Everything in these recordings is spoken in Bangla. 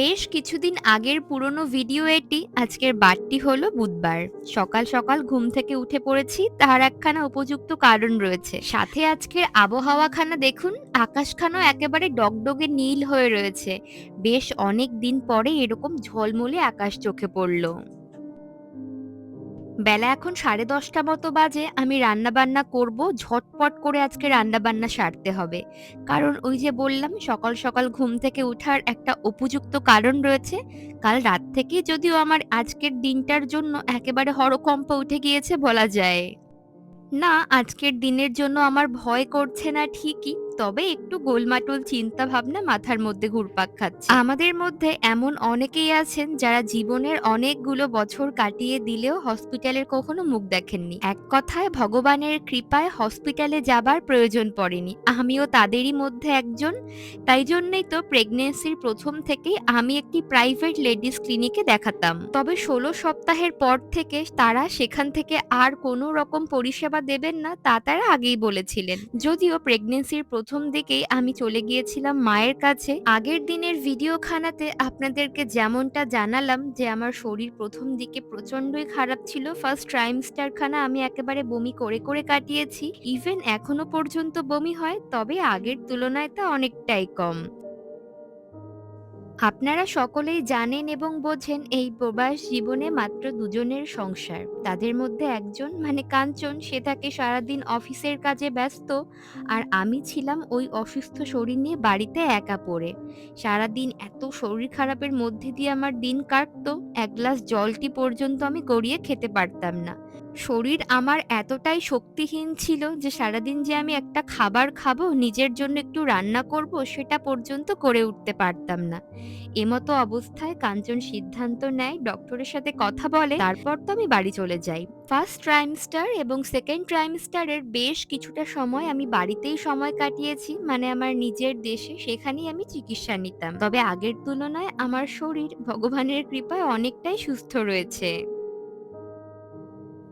বেশ কিছুদিন আগের পুরনো ভিডিও এটি আজকের বারটি হলো বুধবার। সকাল সকাল ঘুম থেকে উঠে পড়েছি, তার একখানা উপযুক্ত কারণ রয়েছে। সাথে আজকের আবহাওয়াখানা দেখুন, আকাশখানাও একেবারে ডগডগে নীল হয়ে রয়েছে। বেশ অনেক দিন পরে এরকম ঝলমলে আকাশ চোখে পড়ল। বেলা এখন সাড়ে দশটা মতো বাজে, আমি রান্না বান্না করব, ঝটপট করে আজকে রান্না বান্না সারতে হবে। কারণ ওই যে বললাম, সকাল সকাল ঘুম থেকে ওঠার একটা উপযুক্ত কারণ রয়েছে। কাল রাত থেকেই যদিও আমার আজকের দিনটার জন্য একেবারে হরকম্প উঠে গিয়েছে বলা যায়। না, আজকের দিনের জন্য আমার ভয় করছে না ঠিকই। তবে একটু গোলমাটোল চিন্তা ভাবনা মাথার মধ্যে ঘুরপাক খাচ্ছে। আমাদের মধ্যে এমন অনেকেই আছেন যারা জীবনের অনেকগুলো বছর কাটিয়ে দিলেও হসপিটালের কখনো মুখ দেখেননি। এক কথায় ভগবানের কৃপায় হসপিটালে যাবার প্রয়োজন পড়েনি। আমিও তাদেরই মধ্যে একজন। তাই জন্যই তো প্রেগনেন্সির প্রথম থেকেই আমি একটি প্রাইভেট লেডিস ক্লিনিকে দেখাতাম। তবে ষোলো সপ্তাহের পর থেকে তারা সেখান থেকে আর কোনো রকম পরিষেবা দেবেন না তা তারা আগেই বলেছিলেন। যদিও প্রেগনেন্সির প্রথম দিকেই আমি চলে গিয়েছিলাম মায়ের কাছে। আগের দিনের ভিডিও খানাতে আপনাদেরকে যেমনটা জানালাম যে আমার শরীর প্রথম দিকে প্রচন্ডই খারাপ ছিল ফার্স্ট ট্রাইমস্টার খানা আমি একেবারে বমি করে করে কাটিয়েছি। ইভেন এখনও পর্যন্ত বমি হয়, তবে আগের তুলনায় তা অনেকটাই কম। আপনারা সকলেই জানেন এবং বোঝেন এই প্রবাস জীবনে মাত্র দুজনের সংসার। তাদের মধ্যে একজন মানে কাঞ্চন, সে থাকে সারাদিন অফিসের কাজে ব্যস্ত, আর আমি ছিলাম ওই অসুস্থ শরীর নিয়ে বাড়িতে একা পড়ে। সারাদিন এত শরীর খারাপের মধ্যে দিয়ে আমার দিন কাটতো, এক গ্লাস জলটি পর্যন্ত আমি গড়িয়ে খেতে পারতাম না। শরীর আমার এতটাই শক্তিহীন ছিল যে সারাদিন যে আমি একটা খাবার খাব, নিজের জন্য একটু রান্না করব, সেটা পর্যন্ত করে উঠতে পারতাম না। এমতো অবস্থায় কাঞ্চন সিদ্ধান্ত নেয়, ডক্টরের সাথে কথা বলে, তারপর তো আমি বাড়ি চলে যাই। ফার্স্ট ট্রাইমস্টার এবং সেকেন্ড ট্রাইমস্টারের বেশ কিছুটা সময় আমি বাড়িতেই সময় কাটিয়েছি মানে আমার নিজের দেশে সেখানেই আমি চিকিৎসা নিতাম। তবে আগের তুলনায় আমার শরীর ভগবানের কৃপায় অনেকটাই সুস্থ রয়েছে।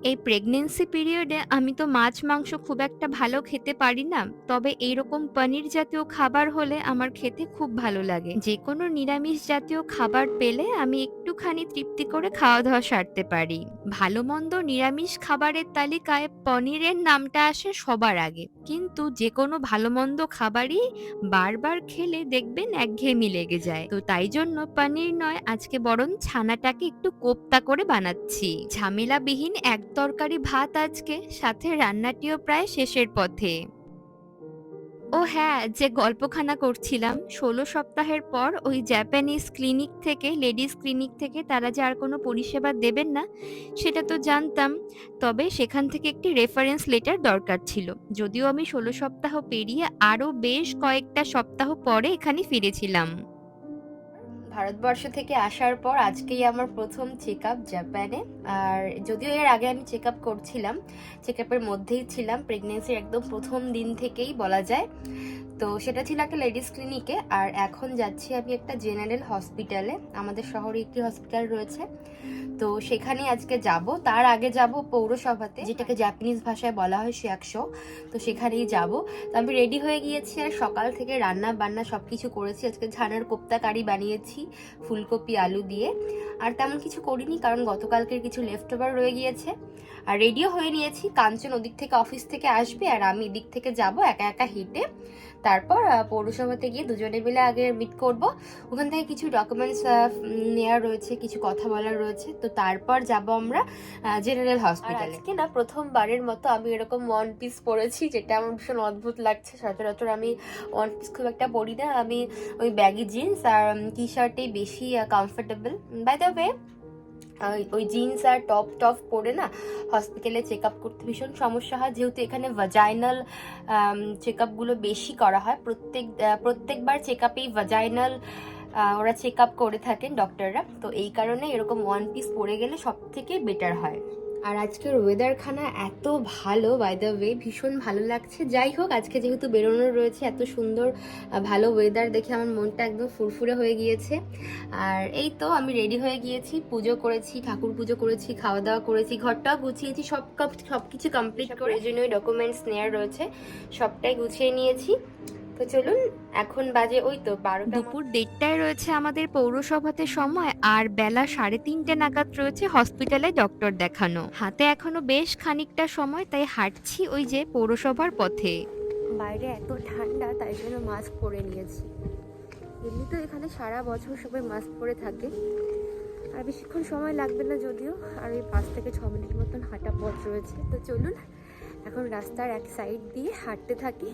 এই প্রেগনেন্সি পিরিয়ডে আমি তো মাছ, মাংস খুব একটা ভালো খেতে পারি না। তবে এইরকম পনির জাতীয় খাবার হলে আমার খেতে খুব ভালো লাগে। যে কোনো নিরামিষ জাতীয় খাবার পেলে আমি একটুখানি তৃপ্তি করে খাওয়া দাওয়া সারতে পারি। ভালো মন্দ নিরামিষ খাবারের তালিকায় পনিরের নামটা আসে সবার আগে। কিন্তু যে কোনো ভালো মন্দ খাবারই বারবার খেলে দেখবেন একঘেয়েমি লেগে যায়। তো তাই জন্য পনির নয়, আজকে বরং ছানাটাকে একটু কোপ্তা করে বানাচ্ছি। ঝামেলাবিহীন এক তরকারি ভাত আজকে, সাথে রান্নাটিও প্রায় শেষের পথে। ও হ্যাঁ যে গল্পখানা করছিলাম, ষোলো সপ্তাহের পর ওই জাপানিজ ক্লিনিক থেকে লেডিস ক্লিনিক থেকে তারা যে আর কোনো পরিষেবা দেবেন না, সেটা তো জানতাম। তবে সেখান থেকে একটি রেফারেন্স লেটার দরকার ছিল। যদিও আমি ষোলো সপ্তাহ পেরিয়ে আরও বেশ কয়েকটা সপ্তাহ পরে এখানে ফিরেছিলাম। ভারতবর্ষ থেকে আসার পর আজকেই আমার প্রথম চেক আপ জাপানে। আর যদিও এর আগে আমি চেক আপ করছিলাম চেক আপের মধ্যেই ছিলাম প্রেগনেন্সির একদম প্রথম দিন থেকেই বলা যায়। তো সেটা ছিল একটা লেডিস ক্লিনিকে আর এখন যাচ্ছি আমি একটা জেনারেল হসপিটালে আমাদের শহরে একটি হসপিটাল রয়েছে। তো সেখানে আজকে যাব। তার আগে যাব পৌরসভাতে, যেটাকে জাপানিজ ভাষায় বলা হয় শিয়াকশো তো সেখানেই যাব। তো আমি রেডি হয়ে গিয়েছি আর সকাল থেকে রান্না বান্না সব কিছু করেছি। আজকে ছানার কোপ্তা কারি বানিয়েছি, ফুলকপি, আলু দিয়ে। আর তেমন কিছু করিনি, কারণ গতকালকের কিছু লেফট ওভার রয়ে গিয়েছে। আর রেডিও হয়ে নিয়েছি। কাঞ্চন ওদিক থেকে অফিস থেকে আসবে আর আমি এদিক থেকে যাব একা একা হেঁটে। তারপর পৌরসভাতে গিয়ে দুজনে মিলে আগে মিট করব। ওখান থেকে কিছু ডকুমেন্টস নেওয়ার রয়েছে, কিছু কথা বলার রয়েছে। তো তারপর যাব আমরা জেনারেল হসপিটালে আজকে না, প্রথমবারের মতো আমি এরকম ওয়ান পিস পরেছি যেটা আমার ভীষণ অদ্ভুত লাগছে। সচরাচর আমি ওয়ান পিস খুব একটা পরি না। আমি ওই ব্যাগি জিন্স আর টি শার্টেই বেশি কমফোর্টেবল বাই দ্য ওয়ে ওই জিন্স আর টপ টপ পরে না হসপিটালে চেক আপ করতে ভীষণ সমস্যা হয়। যেহেতু এখানে ভাজাইনাল চেক আপগুলো বেশি করা হয়। প্রত্যেক প্রত্যেকবার চেক আপেই ভাজাইনাল ওরা চেক আপ করে থাকেন ডক্টররা তো এই কারণে এরকম ওয়ান পিস পরে গেলে সব থেকে বেটার হয়। আর আজকের ওয়েদারখানা এত ভালো বাই দ্য ওয়ে ভীষণ ভালো লাগছে। যাই হোক আজকে যেহেতু বেরোনোর রয়েছে এত সুন্দর ভালো ওয়েদার দেখে আমার মনটা একদম ফুরফুরে হয়ে গিয়েছে। আর এই তো আমি রেডি হয়ে গিয়েছি পুজো করেছি ঠাকুর পুজো করেছি খাওয়া দাওয়া করেছি ঘরটাও গুছিয়েছি সব সব কিছু কমপ্লিট করে। প্রয়োজনীয় ডকুমেন্টস নেওয়ার রয়েছে সবটাই গুছিয়ে নিয়েছি। তো চলুন এখন বাজে ওই তো বারোটা দুপুর দেড়টায় রয়েছে আমাদের পৌরসভাতে সময় আর বেলা সাড়ে তিনটে নাগাদ রয়েছে হসপিটালে ডক্টর দেখানো। হাতে এখনও বেশ খানিকটা সময় তাই হাঁটছি ওই যে পৌরসভার পথে। বাইরে এত ঠান্ডা তাই জন্য মাস্ক পরে নিয়েছি। এমনি তো এখানে সারা বছর সবাই মাস্ক পরে থাকে। আর বেশিক্ষণ সময় লাগবে না যদিও আর ওই পাঁচ থেকে ছ মিনিট মতন হাঁটা পথ রয়েছে। তো চলুন এখন রাস্তার এক সাইড দিয়ে হাঁটতে থাকি।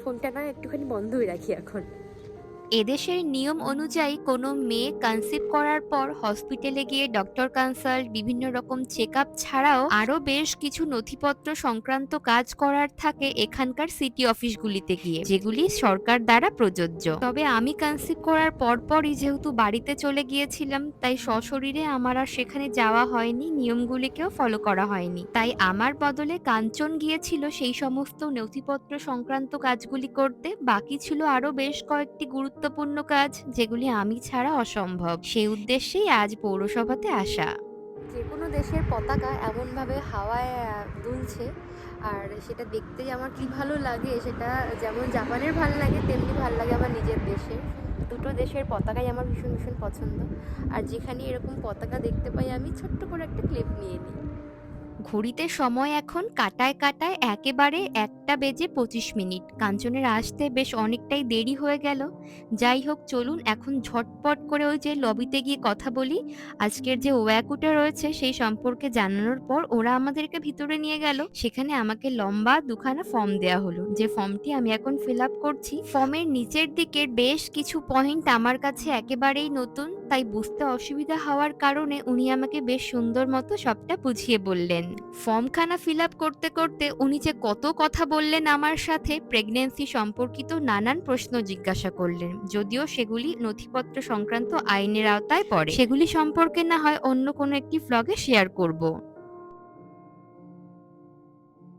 ফোনটা না একটুখানি বন্ধই রাখি এখন। এদেশের নিয়ম অনুযায়ী কোনো মেয়ে কনসিভ করার পর হসপিটালে গিয়ে ডক্টর কনসাল্ট বিভিন্ন রকম চেক আপ ছাড়াও আরও বেশ কিছু নথিপত্র সংক্রান্ত কাজ করার থাকে এখানকার সিটি অফিসগুলিতে গিয়ে, যেগুলি সরকার দ্বারা প্রযোজ্য। তবে আমি কনসিভ করার পরপরই যেহেতু বাড়িতে চলে গিয়েছিলাম, তাই সশরীরে আমার আর সেখানে যাওয়া হয়নি, নিয়মগুলিকেও ফলো করা হয়নি। তাই আমার বদলে কাঞ্চন গিয়েছিল সেই সমস্ত নথিপত্র সংক্রান্ত কাজগুলি করতে, বাকি ছিল আরও বেশ কয়েকটি গুরুত্বপূর্ণ কাজ যেগুলি আমি ছাড়া অসম্ভব। সেই উদ্দেশ্যেই আজ পৌরসভাতে আসা। যে কোনো দেশের পতাকা এমনভাবে হাওয়ায় দুলছে আর সেটা দেখতে আমার কি ভালো লাগে সেটা যেমন জাপানের ভালো লাগে তেমনি ভালো লাগে আমার নিজের দেশের। দুটো দেশের পতাকাই আমার ভীষণ ভীষণ পছন্দ। আর যেখানে এরকম পতাকা দেখতে পাই আমি ছোট্ট করে একটা ক্লিপ নিয়ে নিই। ঘড়িতে সময় এখন কাটায় কাটায় একেবারে একটা বেজে পঁচিশ মিনিট। কাঞ্চনের আসতে বেশ অনেকটাই দেরি হয়ে গেল। যাই হোক, চলুন এখন ঝটপট করে ওই যে লবিতে গিয়ে কথা বলি। আজকের যে ওয়াকুটা রয়েছে, সেই সম্পর্কে জানানোর পর ওরা আমাদেরকে ভিতরে নিয়ে গেল। সেখানে আমাকে লম্বা দুখানা ফর্ম দেয়া হলো। যে ফর্মটি আমি এখন ফিল আপ করছি, ফর্মের নিচের দিকের বেশ কিছু পয়েন্ট আমার কাছে একেবারেই নতুন, তাই বুঝতে অসুবিধা হওয়ার কারণে উনি আমাকে বেশ সুন্দর মতো সবটা বুঝিয়ে বললেন। ফর্মখানা ফিল আপ করতে করতে উনি যে কত কথা বললেন আমার সাথে প্রেগনেন্সি সম্পর্কিত নানান প্রশ্ন জিজ্ঞাসা করলেন, যদিও সেগুলি নথিপত্র সংক্রান্ত আইনের আওতায় পড়ে। সেগুলি সম্পর্কে না হয় অন্য কোনো একটি ফ্লগে শেয়ার করব।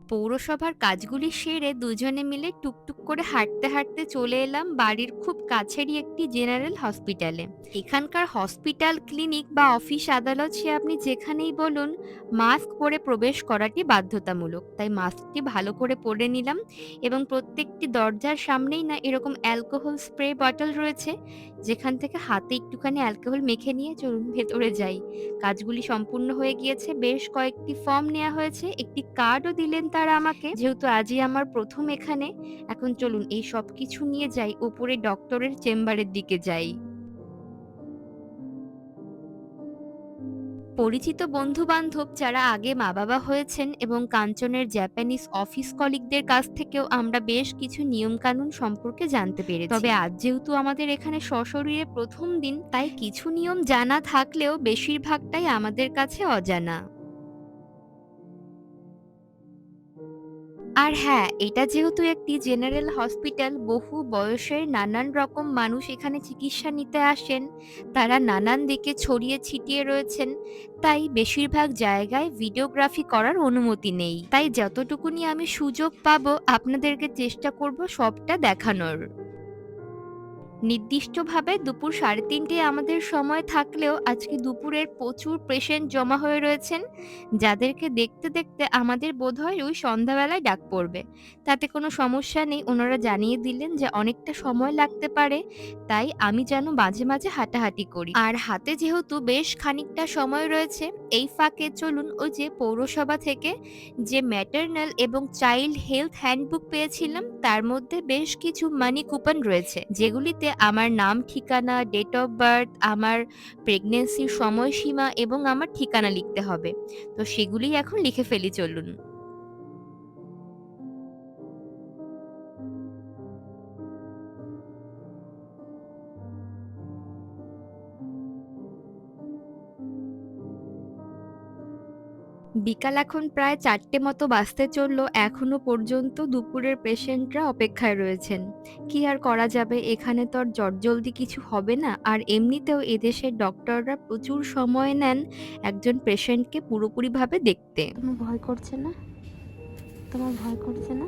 পৌরসভার কাজগুলি সেরে দুজনে মিলে টুকটুক করে হাঁটতে হাঁটতে চলে এলাম বাড়ির খুব কাছেরই একটি জেনারেল হসপিটালে। এখানকার হসপিটাল, ক্লিনিক বা অফিস আদালত সে আপনি যেখানেই বলুন, মাস্ক পরে প্রবেশ করাটি বাধ্যতামূলক। তাই মাস্কটি ভালো করে পরে নিলাম এবং প্রত্যেকটি দরজার সামনেই না এরকম অ্যালকোহল স্প্রে বটল রয়েছে যেখান থেকে হাতে একটুখানি অ্যালকোহল মেখে নিয়ে চলুন ভেতরে যাই। কাজগুলি সম্পূর্ণ হয়ে গিয়েছে। বেশ কয়েকটি ফর্ম নেওয়া হয়েছে। একটি কার্ডও দিলেন তারা আমাকে। যেহেতু আজই আমার প্রথম এখানে, এখন চলুন এই সব কিছু নিয়ে যাই। ওপরে ডক্টরের চেম্বারের দিকে যাই। পরিচিত বন্ধু বান্ধব যারা আগে মা বাবা হয়েছেন এবং কাঞ্চনের জাপানিজ অফিস কলিগদের কাছ থেকেও আমরা বেশ কিছু নিয়ম কানুন সম্পর্কে জানতে পেরেছি। তবে আজ যেহেতু আমাদের এখানে সশরীরে প্রথম দিন, তাই কিছু নিয়ম জানা থাকলেও বেশিরভাগটাই আমাদের কাছে অজানা। আর হ্যাঁ এটা যেহেতু একটি জেনারেল হসপিটাল, বহু বয়সের নানান রকম মানুষ এখানে চিকিৎসা নিতে আসেন। তারা নানান দিকে ছড়িয়ে ছিটিয়ে রয়েছেন। তাই বেশিরভাগ জায়গায় ভিডিওগ্রাফি করার অনুমতি নেই। তাই যতটুকুনি আমি সুযোগ পাবো, আপনাদেরকে চেষ্টা করব সবটা দেখানোর। নির্দিষ্টভাবে দুপুর সাড়ে তিনটে আমাদের সময় থাকলেও আজকে দুপুরের প্রচুর পেশেন্ট জমা হয়ে রয়েছেন। যাদেরকে দেখতে দেখতে আমাদের বোধ হয় ওই সন্ধ্যাবেলায় ডাক পড়বে। তাতে কোনো সমস্যা নেই। ওনারা জানিয়ে দিলেন যে অনেকটা সময় লাগতে পারে। তাই আমি যেন মাঝে মাঝে হাঁটাহাঁটি করি। আর হাতে যেহেতু বেশ খানিকটা সময় রয়েছে, এই ফাঁকে চলুন ওই যে পৌরসভা থেকে যে ম্যাটার্নাল এবং চাইল্ড হেলথ হ্যান্ডবুক পেয়েছিলাম, তার মধ্যে বেশ কিছু মানি কুপন রয়েছে, যেগুলিতে আমার নাম, ঠিকানা ডেট অফ বার্থ আমার প্রেগনেন্সির সময়সীমা এবং আমার ঠিকানা লিখতে হবে। তো সেগুলি এখন লিখে ফেলি, চলুন। বিকাল এখন প্রায় চারটে মতো বাসতে চলল এখনও পর্যন্ত দুপুরের পেশেন্টরা অপেক্ষায় রয়েছেন। কি আর করা যাবে? এখানে তো আর চটজলদি কিছু হবে না। আর এমনিতেও এদেশের ডক্টররা প্রচুর সময় নেন একজন পেশেন্টকে পুরোপুরিভাবে দেখতে। তোমার ভয় করছে না তোমার ভয় করছে না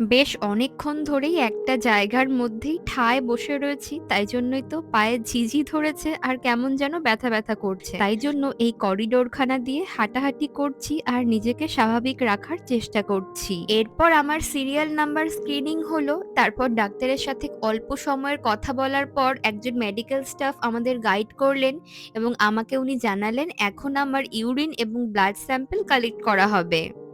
বেশ অনেকক্ষণ ধরেই একটা জায়গার মধ্যেই ঠায় বসে রয়েছি। তাই জন্যই তো পায়ে ঝিঝি ধরেছে আর কেমন যেন ব্যথা, ব্যথা করছে। তাই জন্য এই করিডোরখানা দিয়ে হাঁটাহাঁটি করছি আর নিজেকে স্বাভাবিক রাখার চেষ্টা করছি। এরপর আমার সিরিয়াল নাম্বার স্ক্রিনিং হলো। তারপর ডাক্তারের সাথে অল্প সময়ের কথা বলার পর একজন মেডিকেল স্টাফ আমাদের গাইড করলেন এবং আমাকে উনি জানালেন এখন আমার ইউরিন এবং ব্লাড স্যাম্পল কালেক্ট করা হবে।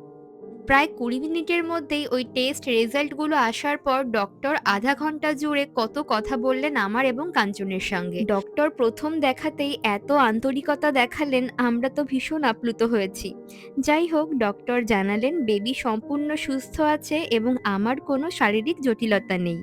প্রায় ২০ মিনিটের মধ্যেই ওই টেস্ট রেজাল্টগুলো আসার পর ডক্টর আধা ঘণ্টা জুড়ে কত কথা বললেন আমার এবং কাঞ্চনের সঙ্গে। ডক্টর প্রথম দেখাতেই এত আন্তরিকতা দেখালেন, আমরা তো ভীষণ আপ্লুত হয়েছি। যাই হোক ডক্টর জানালেন বেবি সম্পূর্ণ সুস্থ আছে এবং আমার কোনো শারীরিক জটিলতা নেই।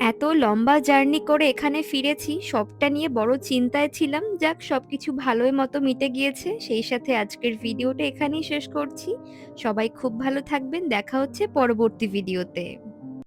এত লম্বা জার্নি করে এখানে ফিরেছি, সবটা নিয়ে বড় চিন্তায় ছিলাম। যাক, সবকিছু ভালোই মতো মিটে গিয়েছে। সেই সাথে আজকের ভিডিওটা এখানেই শেষ করছি। সবাই খুব ভালো থাকবেন। দেখা হচ্ছে পরবর্তী ভিডিওতে।